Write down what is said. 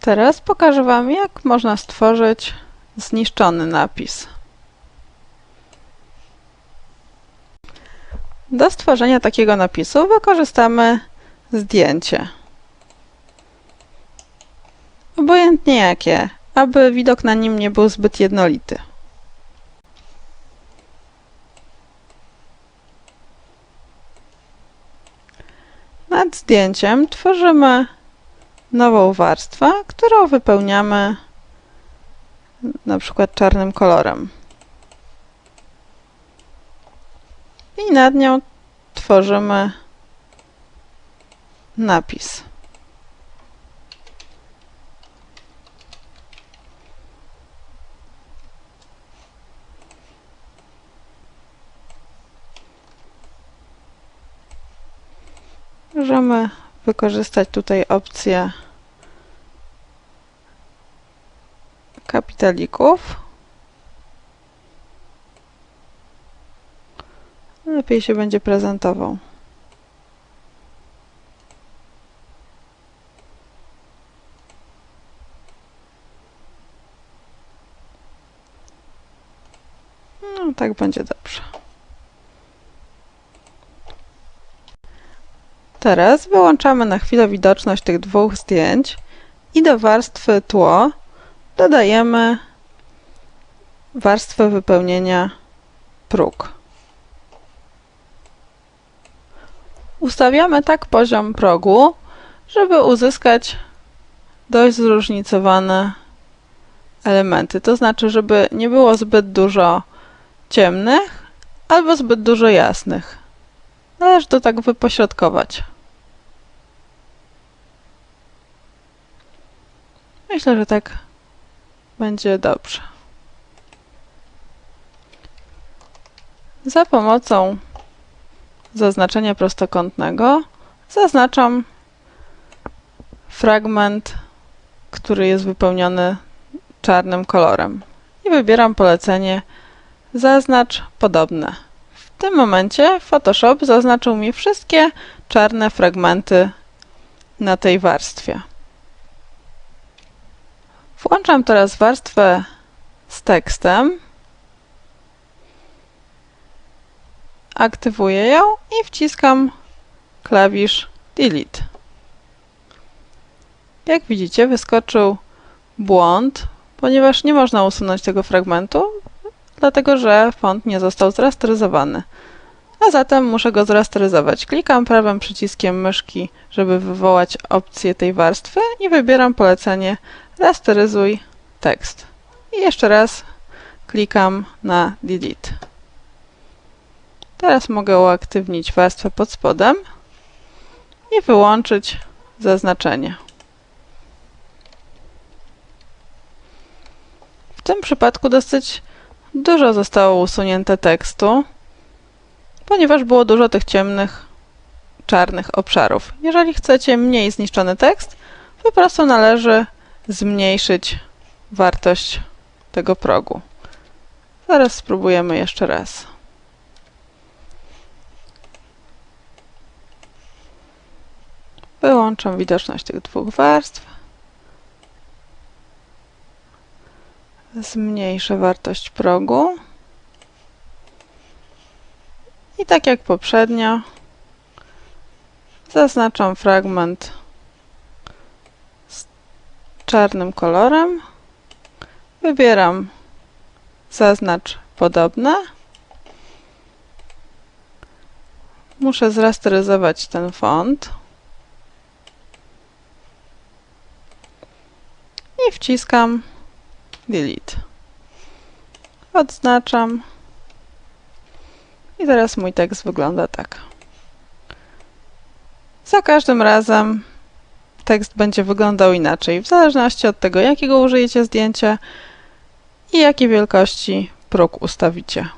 Teraz pokażę Wam, jak można stworzyć zniszczony napis. Do stworzenia takiego napisu wykorzystamy zdjęcie. Obojętnie jakie, aby widok na nim nie był zbyt jednolity. Nad zdjęciem tworzymy nową warstwę, którą wypełniamy na przykład czarnym kolorem. I nad nią tworzymy napis. Możemy wykorzystać tutaj opcję kapitalików. Lepiej się będzie prezentował. No, tak będzie dobrze. Teraz wyłączamy na chwilę widoczność tych dwóch zdjęć i do warstwy tło dodajemy warstwę wypełnienia próg. Ustawiamy tak poziom progu, żeby uzyskać dość zróżnicowane elementy. To znaczy, żeby nie było zbyt dużo ciemnych albo zbyt dużo jasnych. Należy to tak wypośrodkować. Myślę, że tak będzie dobrze. Za pomocą zaznaczenia prostokątnego zaznaczam fragment, który jest wypełniony czarnym kolorem i wybieram polecenie zaznacz podobne. W tym momencie Photoshop zaznaczył mi wszystkie czarne fragmenty na tej warstwie. Włączam teraz warstwę z tekstem. Aktywuję ją i wciskam klawisz Delete. Jak widzicie, wyskoczył błąd, ponieważ nie można usunąć tego fragmentu, dlatego że font nie został zrasteryzowany. A zatem muszę go zrasteryzować. Klikam prawym przyciskiem myszki, żeby wywołać opcję tej warstwy i wybieram polecenie rasteryzuj tekst. I jeszcze raz klikam na Delete. Teraz mogę uaktywnić warstwę pod spodem i wyłączyć zaznaczenie. W tym przypadku dosyć dużo zostało usunięte tekstu, ponieważ było dużo tych ciemnych, czarnych obszarów. Jeżeli chcecie mniej zniszczony tekst, po prostu należy zmniejszyć wartość tego progu. Zaraz spróbujemy jeszcze raz. Wyłączam widoczność tych dwóch warstw. Zmniejszę wartość progu. I tak jak poprzednio, zaznaczam fragment z czarnym kolorem. Wybieram zaznacz podobne. Muszę zrasteryzować ten font. I wciskam Delete. Odznaczam. I teraz mój tekst wygląda tak. Za każdym razem tekst będzie wyglądał inaczej, w zależności od tego, jakiego użyjecie zdjęcia i jakiej wielkości próg ustawicie.